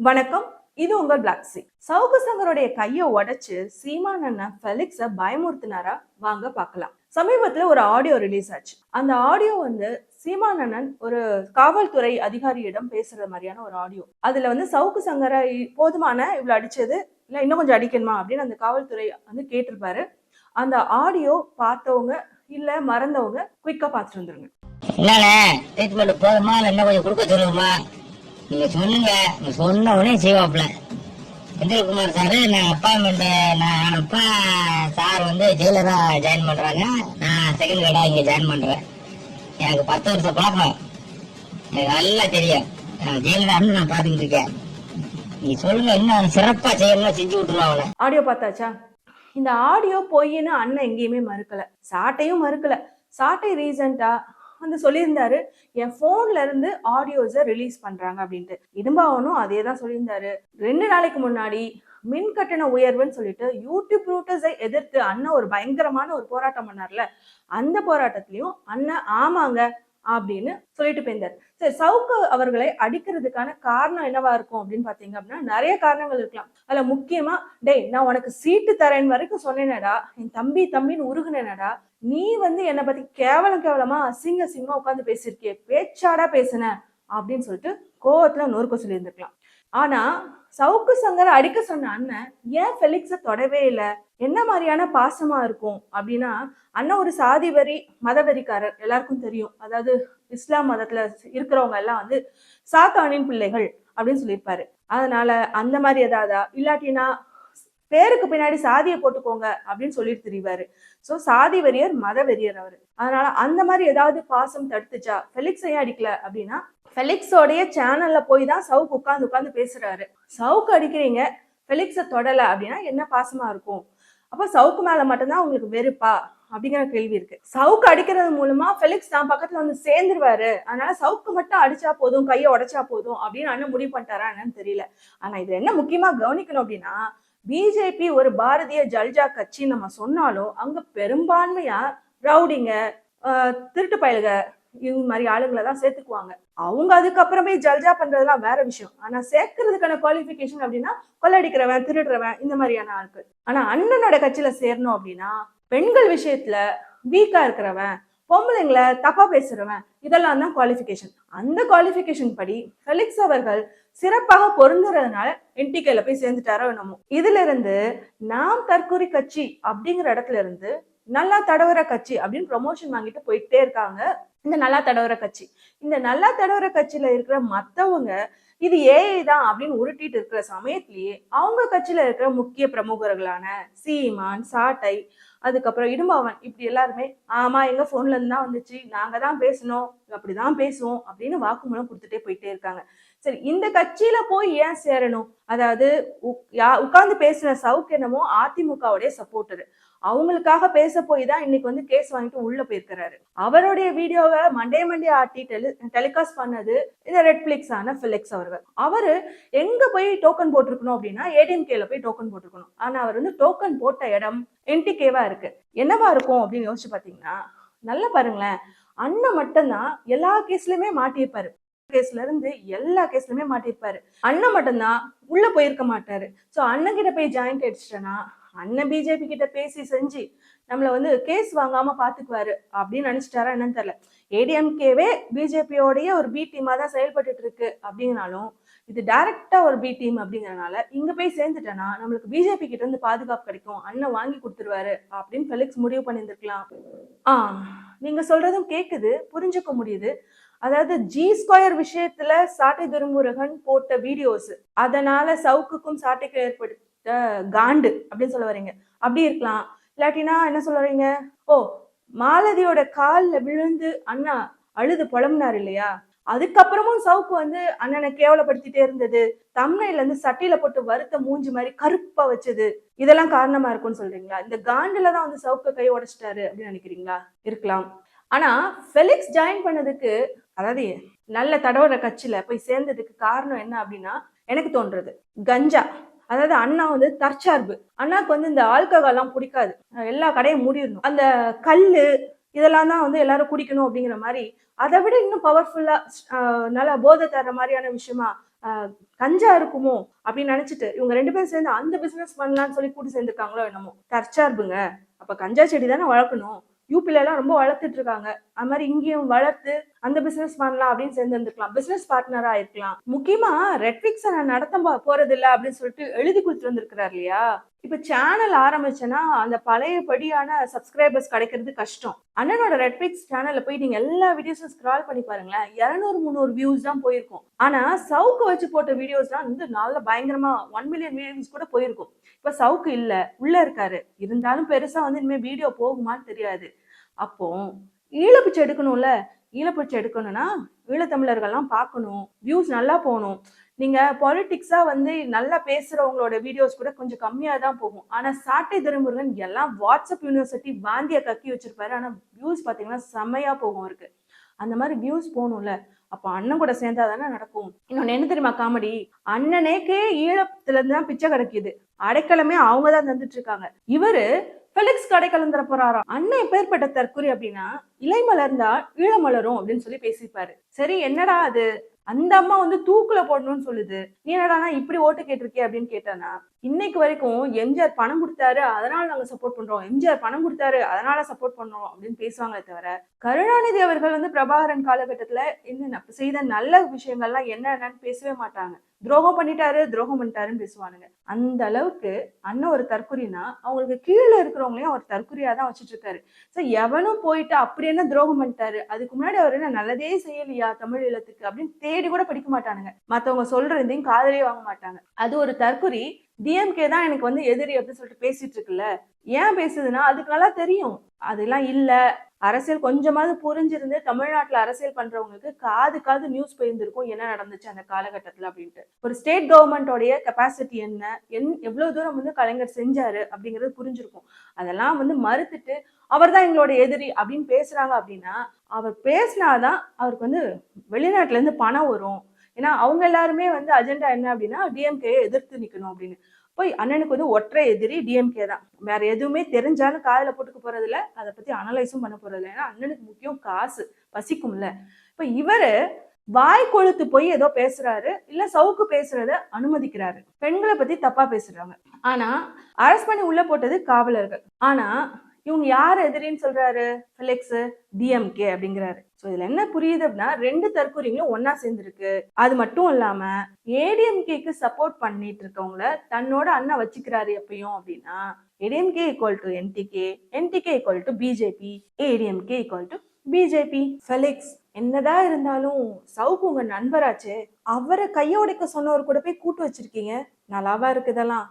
வணக்கம். இது உங்கள் பிளாக் சி சவுக்கு சங்கருடைய கையை உடைச்சு சீமான் அண்ணன் ஃபெலிக்ஸ பயமுறுத்தினாரா? வாங்க பார்க்கலாம். சமீபத்துல ஒரு ஆடியோ ரிலீஸ் ஆச்சு. அந்த ஆடியோ வந்து சீமான் அண்ணன் ஒரு காவல்துறை அதிகாரியிடம் பேசுற மாதிரியான ஒரு ஆடியோ அதுல வந்து சவுக்கு சங்கரை போதுமான இவ்வளவு அடிச்சது? இல்ல இன்னும் கொஞ்சம் அடிக்கணுமா? அப்படின்னு அந்த காவல்துறை வந்து கேட்டிருப்பாரு. அந்த ஆடியோ பார்த்தவங்க இல்ல மறந்தவங்க குயிக்கா பார்த்துட்டு வந்துருங்க. ட்ரீட்மெண்ட் போதுமா? இல்லை இன்னும் கொஞ்சம் கொடுக்க சொல்லுங்கம்மா. நீங்க சொன்னீங்க சொன்ன உடனே செய்வாப்ல செந்தில்குமார் சாரு நான் அப்பாயின்மெண்ட் நான் அப்பா சார் வந்து ஜெயிலரா ஜாயின் பண்றாங்க. நான் செகண்ட் கிரேடா இங்க ஜாயின் பண்றேன். எனக்கு பத்து வருஷம் பழக்கம் எனக்கு நல்லா தெரியும். நான் ஜெயிலரான்னு நான் பாத்துக்கிட்டு இருக்கேன். நீ சொல்லுங்க இன்னும் சிறப்பா செய்யணும் செஞ்சு விட்டுருவான் அவனை ஆடியோ பார்த்தாச்சா? இந்த ஆடியோ பொய்ன்னு அண்ணன் எங்கேயுமே மறுக்கல. சாட்டையும் மறுக்கல. சாட்டை ரீசெண்டா வந்து சொல்லியிருந்தாரு என் ஃபோன்ல இருந்து ஆடியோஸை ரிலீஸ் பண்றாங்க அப்படின்ட்டு. இடும்பாவனும் அதே தான் சொல்லியிருந்தாரு. ரெண்டு நாளைக்கு முன்னாடி மின் கட்டண உயர்வுன்னு சொல்லிட்டு யூடியூப் ரூட்டர்ஸை எதிர்த்து அண்ணன் ஒரு பயங்கரமான ஒரு போராட்டம் பண்ணார்ல. அந்த போராட்டத்திலையும் அண்ணன் ஆமாங்க அப்படின்னு சொல்லிட்டு போயிருந்தார். சரி சவுக்கு அவர்களை அடிக்கிறதுக்கான காரணம் என்னவா இருக்கும் அப்படின்னு பாத்தீங்க அப்படின்னா நிறைய காரணங்கள் இருக்கலாம். அதுல முக்கியமா டேய் நான் உனக்கு சீட்டு தரேன் வரைக்கும் சொன்னேனடா என் தம்பி தம்பின்னு உருகுனேனடா நீ வந்து என்னை பத்தி கேவலம் கேவலமா அசிங்க அசிங்கமா உட்காந்து பேசியிருக்கிய பேச்சாடா பேசுன? அப்படின்னு சொல்லிட்டு கோவத்துல நொறுக்க சொல்லியிருந்திருக்கலாம் ஆனா சவுக்கு சங்கரை அடிக்க சொன்ன அண்ணன் ஏன் ஃபெலிக்ஸை தொடவே இல்லை? என்ன மாதிரியான பாசமா இருக்கும்? அப்படின்னா அண்ணன் ஒரு சாதி வரி மதவெறிக்காரர் எல்லாருக்கும் தெரியும். அதாவது இஸ்லாம் மதத்துல இருக்கிறவங்க எல்லாம் வந்து சாத்தானின் பிள்ளைகள் அப்படின்னு சொல்லியிருப்பாரு. அதனால அந்த மாதிரி ஏதாவதா? இல்லாட்டினா பேருக்கு பின்னாடி சாதியை போட்டுக்கோங்க அப்படின்னு சொல்லிட்டு தெரிவாரு. சோ சாதி வெறியர் மத வெறியர் அவரு. அதனால அந்த மாதிரி ஏதாவது பாசம் தடுத்துச்சா? ஃபெலிக்ஸ் ஏன் அடிக்கல அப்படின்னா ஃபெலிக்ஸோடைய சேனல்ல போய் தான் சவுக்கு உட்காந்து உட்காந்து பேசுறாரு. சவுக்கு அடிக்கிறீங்க ஃபெலிக்ஸை தொடல அப்படின்னா என்ன பாசமா இருக்கும்? அப்ப சவுக்கு மேல மட்டும்தான் உங்களுக்கு வெறுப்பா? அப்படிங்கிற கேள்வி இருக்கு. சவுக்கு அடிக்கிறது மூலமா ஃபெலிக்ஸ் தான் பக்கத்துல வந்து சேர்ந்துருவாரு. அதனால சவுக்கு மட்டும் அடிச்சா போதும் கையை உடைச்சா போதும் அப்படின்னு அண்ணன் முடிவு பண்ணிட்டாரா என்னன்னு தெரியல. ஆனா இது என்ன முக்கியமா கவனிக்கணும் அப்படின்னா பிஜேபி ஒரு பாரதிய ஜல்ஜா கட்சி நம்ம சொன்னாலும் அங்க பெரும்பான்மையா ரவுடிங்க திருட்டு பயலுக இது மாதிரி ஆளுங்களை தான் சேர்த்துக்குவாங்க. அவங்க அதுக்கப்புறமே ஜல்ஜா பண்றதெல்லாம் வேற விஷயம். ஆனா சேர்க்கறதுக்கான குவாலிஃபிகேஷன் அப்படின்னா கொள்ளடிக்கிறவன் திருடுறவன் இந்த மாதிரியான ஆட்கள். ஆனா அண்ணனோட கட்சியில சேரணும் அப்படின்னா பெண்கள் விஷயத்துல வீக்கா இருக்கிறவன் பொம்பளைங்களை தப்பா பேசுறவன் இதெல்லாம் தான் குவாலிஃபிகேஷன் அந்த குவாலிஃபிகேஷன் படி ஃபெலிக்ஸ் அவர்கள் சிறப்பாக பொருந்துறதுனால என்டிகேல போய் சேர்ந்துட்டாரோ என்னமோ. இதுல இருந்து நாம் தற்கொலை கட்சி அப்படிங்கிற இடத்துல இருந்து நல்லா தடவர கட்சி அப்படின்னு ப்ரொமோஷன் வாங்கிட்டு போயிட்டே இருக்காங்க. இந்த நல்லா தடவர கட்சி. இந்த நல்லா தடவர கட்சியில இருக்கிற மத்தவங்க இது ஏஐ தான் அப்படின்னு உருட்டிட்டு இருக்கிற சமயத்திலேயே அவங்க கட்சியில இருக்கிற முக்கிய பிரமுகர்களான சீமான் சாட்டை அதுக்கப்புறம் இடும்பாவன் இப்படி எல்லாருமே ஆமா எங்க போன்ல இருந்து தான் வந்துச்சு நாங்க தான் பேசணும் அப்படிதான் பேசுவோம் அப்படின்னு வாக்குமூலம் கொடுத்துட்டே போயிட்டே இருக்காங்க. சரி இந்த கட்சியில போய் ஏன் சேரணும்? அதாவது உட்கார்ந்து பேசின சவுக்கு என்னமோ அதிமுகவுடைய சப்போர்ட்டர் அவங்களுக்காக பேச போய் தான் இன்னைக்கு வந்து கேஸ் வாங்கிட்டு உள்ள போயிருக்கிறாரு. அவருடைய வீடியோவை மண்டே மண்டே ஆட்டி டெலி டெலிகாஸ்ட் பண்ணது இந்த ரெட்ஃபிளிக்ஸ் ஆன ஃபிலிக்ஸ் அவர்கள். அவரு எங்க போய் டோக்கன் போட்டிருக்கணும் அப்படின்னா ஏடிஎம்கேல போய் டோக்கன் போட்டிருக்கணும். ஆனா அவர் வந்து டோக்கன் போட்ட இடம் என்டிகேவா இருக்கு. என்னவா இருக்கும் அப்படின்னு யோசிச்சு பாத்தீங்கன்னா நல்லா பாருங்களேன். அண்ணன் மட்டும்தான் எல்லா கேஸ்லயுமே மாட்டியிருப்பாரு. கேஸ்ல இருந்து எல்லா கேஸ்லயுமே மாட்டிருப்பாரு அண்ணன் மட்டும்தான் உள்ள போயிருக்க மாட்டாரு. சோ அண்ணன் கிட்ட போய் ஜாயிண்ட் அடிச்சிட்டேன்னா அண்ணன் பிஜேபி கிட்ட பேசி செஞ்சு நம்மள வந்து கேஸ் வாங்காம பாத்துக்குவாரு அப்படின்னு நினைச்சிட்டாரா என்னன்னு தெரியல. ஏடிஎம்கேவே பிஜேபியோடைய ஒரு பி டீமா தான் செயல்பட்டு இருக்கு அப்படிங்கனாலும் இது டைரக்டா ஒரு பி டீம் அப்படிங்கறனால இங்க போய் சேர்ந்துட்டேன்னா நம்மளுக்கு பிஜேபி கிட்ட இருந்து பாதுகாப்பு கிடைக்கும் அண்ணன் வாங்கி கொடுத்துருவாரு அப்படின்னு ஃபெலிக்ஸ் முடிவு பண்ணியிருந்திருக்கலாம். ஆ நீங்க சொல்றதும் கேக்குது புரிஞ்சுக்க முடியுது. அதாவது ஜி ஸ்கொயர் விஷயத்துல சாட்டை துருமுருகன் போட்ட வீடியோஸ் அதனால சவுக்குக்கும் சாட்டைக்கும் ஏற்படுத்த காண்டு அப்படின்னு சொல்ல வரீங்க அப்படி இருக்கலாம். இல்லாட்டினா என்ன சொல்ல வரீங்க ஓ மாலதியோட கால்ல விழுந்து அண்ணா அழுது புலம்புனார் இல்லையா? அதுக்கப்புறமும் சவுக்கு வந்து அண்ணனை கேவலப்படுத்திட்டே இருந்தது. தம்னையில இருந்து சட்டையில போட்டு வறுத்த மூஞ்சி மாதிரி கருப்பா வச்சது. இதெல்லாம் காரணமா இருக்கும்னு சொல்றீங்களா? இந்த காண்டுல தான் வந்து சவுக்க கை உடைச்சிட்டாரு அப்படின்னு நினைக்கிறீங்களா? இருக்கலாம். ஆனா ஃபெலிக்ஸ் ஜாயின் பண்ணதுக்கு அதாவது நல்ல தடவை கட்சியில போய் சேர்ந்ததுக்கு காரணம் என்ன அப்படின்னா எனக்கு தோன்றது. கஞ்சா. அதாவது அண்ணா வந்து தற்சார்பு. அண்ணாக்கு வந்து இந்த ஆல்கஹால்லாம் பிடிக்காது. எல்லா கடையும் மூடிடணும். அந்த கல் இதெல்லாம் தான் வந்து எல்லாரும் குடிக்கணும் அப்படிங்கிற மாதிரி அதை விட இன்னும் பவர்ஃபுல்லா நல்லா போதை தர்ற மாதிரியான விஷயமா கஞ்சா இருக்குமோ அப்படின்னு நினைச்சிட்டு இவங்க ரெண்டு பேரும் சேர்ந்து அந்த பிசினஸ் பண்ணலாம்னு சொல்லி கூட்டி சேர்ந்துருக்காங்களோ என்னமோ. தற்சார்புங்க. அப்ப கஞ்சா செடி தானே வளர்க்கணும். யூபில எல்லாம் ரொம்ப வளர்த்துட்டு இருக்காங்க. அது மாதிரி இங்கேயும் வளர்த்து அந்த பிசினஸ் பண்ணலாம் அப்படின்னு சேர்ந்து இருந்துக்கலாம். பிசினஸ் பார்ட்னரா இருக்கலாம். முக்கியமா ரெட்ஃபிக்ஸை நான் நடத்த போறது இல்லை அப்படின்னு சொல்லிட்டு எழுதி கொடுத்துட்டு வந்திருக்கிறார் இல்லையா? இப்ப சேனல் ஆரம்பிச்சேன்னா அந்த பழைய படியான சப்ஸ்கிரைபர்ஸ் கிடைக்கிறது கஷ்டம். அண்ணனோட ரெட்ஃபிக்ஸ் சேனல்ல போய் நீங்க எல்லா வீடியோஸும் ஸ்க்ரால் பண்ணி பாருங்களேன். இரநூறு முந்நூறு வியூஸ் தான் போயிருக்கும். ஆனா சவுக்கு வச்சு போட்ட வீடியோஸ்லாம் வந்து நல்ல பயங்கரமா ஒன் மில்லியன் வியூஸ் கூட போயிருக்கும். இப்ப சவுக்கு இல்ல. உள்ள இருக்காரு. இருந்தாலும் பெருசா வந்து இனிமேல் வீடியோ போகுமான்னு தெரியாது. அப்போ ஈழப்பிச்சு எடுக்கணும்ல. ஈழப்பிச்சை எடுக்கணும்னா ஈழத்தமிழர்கள்லாம் பார்க்கணும் வியூஸ் நல்லா போகணும். நீங்கள் பாலிட்டிக்ஸாக வந்து நல்லா பேசுகிறவங்களோட வீடியோஸ் கூட கொஞ்சம் கம்மியாக தான் போகும். ஆனால் சாட்டை திருமுருகன் எல்லாம் வாட்ஸ்அப் யூனிவர்சிட்டி வாந்தியை கக்கி வச்சிருப்பாரு. ஆனால் வியூஸ் பார்த்தீங்கன்னா செம்மையாக போகும் அவருக்கு. அந்த மாதிரி வியூஸ் போகணும்ல. அப்போ அண்ணன் கூட சேர்ந்தா தானே நடக்கும். இன்னொன்று என்ன தெரியுமா காமெடி? அண்ணனேக்கே ஈழத்துலேருந்து தான் பிச்சை கிடைக்குது. அடைக்கலமே அவங்க தான் தந்துட்டு இருக்காங்க. இவரு ஃபெலிக்ஸ் கடை கலந்துற போறாரா? அண்ணன் எப்பேற்பட்ட தற்குறி அப்படின்னா இலை மலர்ந்தா ஈழமலரும் அப்படின்னு சொல்லி பேசிப்பாரு சரி என்னடா அது? அந்த அம்மா வந்து தூக்குல போடணும்னு சொல்லுது. நீ என்னடா இப்படி ஓட்டு கேட்டிருக்கே அப்படின்னு கேட்டானா இன்னைக்கு வரைக்கும் எம்ஜிஆர் பணம் கொடுத்தாரு அதனால நாங்க சப்போர்ட் பண்றோம். எம்ஜிஆர் பணம் கொடுத்தாரு அதனால சப்போர்ட் பண்றோம் அப்படின்னு பேசுவாங்களே தவிர கருணாநிதி அவர்கள் வந்து பிரபாகரன் காலகட்டத்துல என்ன செய்த நல்ல விஷயங்கள்லாம் என்னென்னு பேசவே மாட்டாங்க. துரோகம் பண்ணிட்டாரு துரோகம் பண்ணிட்டாருன்னு பேசுவானுங்க. அந்த அளவுக்கு அண்ணன் ஒரு தற்குறினா அவங்களுக்கு கீழே இருக்கிறவங்களையும் அவர் தற்குறியா தான் வச்சுட்டு இருக்காரு சோ எவனும் போயிட்டு அப்படி என்ன துரோகம் பண்ணிட்டாரு அதுக்கு முன்னாடி அவர் என்ன நல்லதே செய்யலையா தமிழ் ஈழத்துக்கு அப்படின்னு தேடி கூட படிக்க மாட்டானுங்க. மத்தவங்க சொல்றதையும் காதலே வாங்க மாட்டாங்க. அது ஒரு தற்குறி டிஎம்கே தான் எனக்கு வந்து எதிரி அப்படின்னு சொல்லிட்டு பேசிட்டு இருக்குல்ல. ஏன் பேசுதுன்னா அதுக்கு நல்லா தெரியும். அதெல்லாம் இல்ல. அரசியல் கொஞ்சமாவது புரிஞ்சிருந்து தமிழ்நாட்டுல அரசியல் பண்றவங்களுக்கு காது காது நியூஸ் போயிருந்திருக்கும் என்ன நடந்துச்சு அந்த காலகட்டத்துல அப்படின்ட்டு. ஒரு ஸ்டேட் கவர்மெண்டோடைய கெப்பாசிட்டி என்ன? என் எவ்வளவு தூரம் வந்து கலைஞர் செஞ்சாரு அப்படிங்கிறது புரிஞ்சிருக்கும். அதெல்லாம் வந்து மறுத்துட்டு அவர் தான் எங்களோட எதிரி அப்படின்னு பேசுறாங்க அப்படின்னா அவர் பேசினாதான் அவருக்கு வந்து வெளிநாட்டுல இருந்து பணம் வரும். ஏன்னா அவங்க எல்லாருமே வந்து அஜெண்டா என்ன அப்படின்னா டிஎம்கேயை எதிர்த்து நிற்கணும் அப்படின்னு. போய் அண்ணனுக்கு வந்து ஒற்றை எதிரி டிஎம்கே தான். வேற எதுவுமே தெரிஞ்சாலும் காதில் போட்டுக்க போறதில்ல. அதை பத்தி அனலைஸும் பண்ண போறதில்ல. ஏன்னா அண்ணனுக்கு முக்கியம் காசு. பசிக்கும்ல. இப்போ இவரு வாய் கொழுத்து போய் ஏதோ பேசுறாரு இல்ல சவுக்கு பேசுறத அனுமதிக்கிறாரு. பெண்களை பத்தி தப்பா பேசுறாங்க ஆனா அரெஸ்ட் பண்ணி உள்ள போட்டது காவலர்கள். ஆனா இவங்க யார் எதிரின்னு சொல்றாரு? பிலிக்ஸ் டிஎம்கே அப்படிங்கிறாரு. ஸோ இதில் என்ன புரியுது அப்படின்னா ரெண்டு தற்கொலைங்களும் ஒன்றா சேர்ந்துருக்கு. அது மட்டும் இல்லாமல் ஏடிஎம்கேக்கு சப்போர்ட் பண்ணிட்டு இருக்கவங்கள தன்னோட அண்ணா வச்சுக்கிறாரு எப்பயும் அப்படின்னா ADMK equal to NTK NTK equal to BJP ADMK equal to BJP Felix என்னதான் இருந்தாலும் சவுக்கு உங்க நண்பராச்சே. அவரை கைய உடைக்க சொன்னவர் கூட போய் கூட்டு வச்சிருக்கீங்க. நல்லாவா இருக்குதெல்லாம்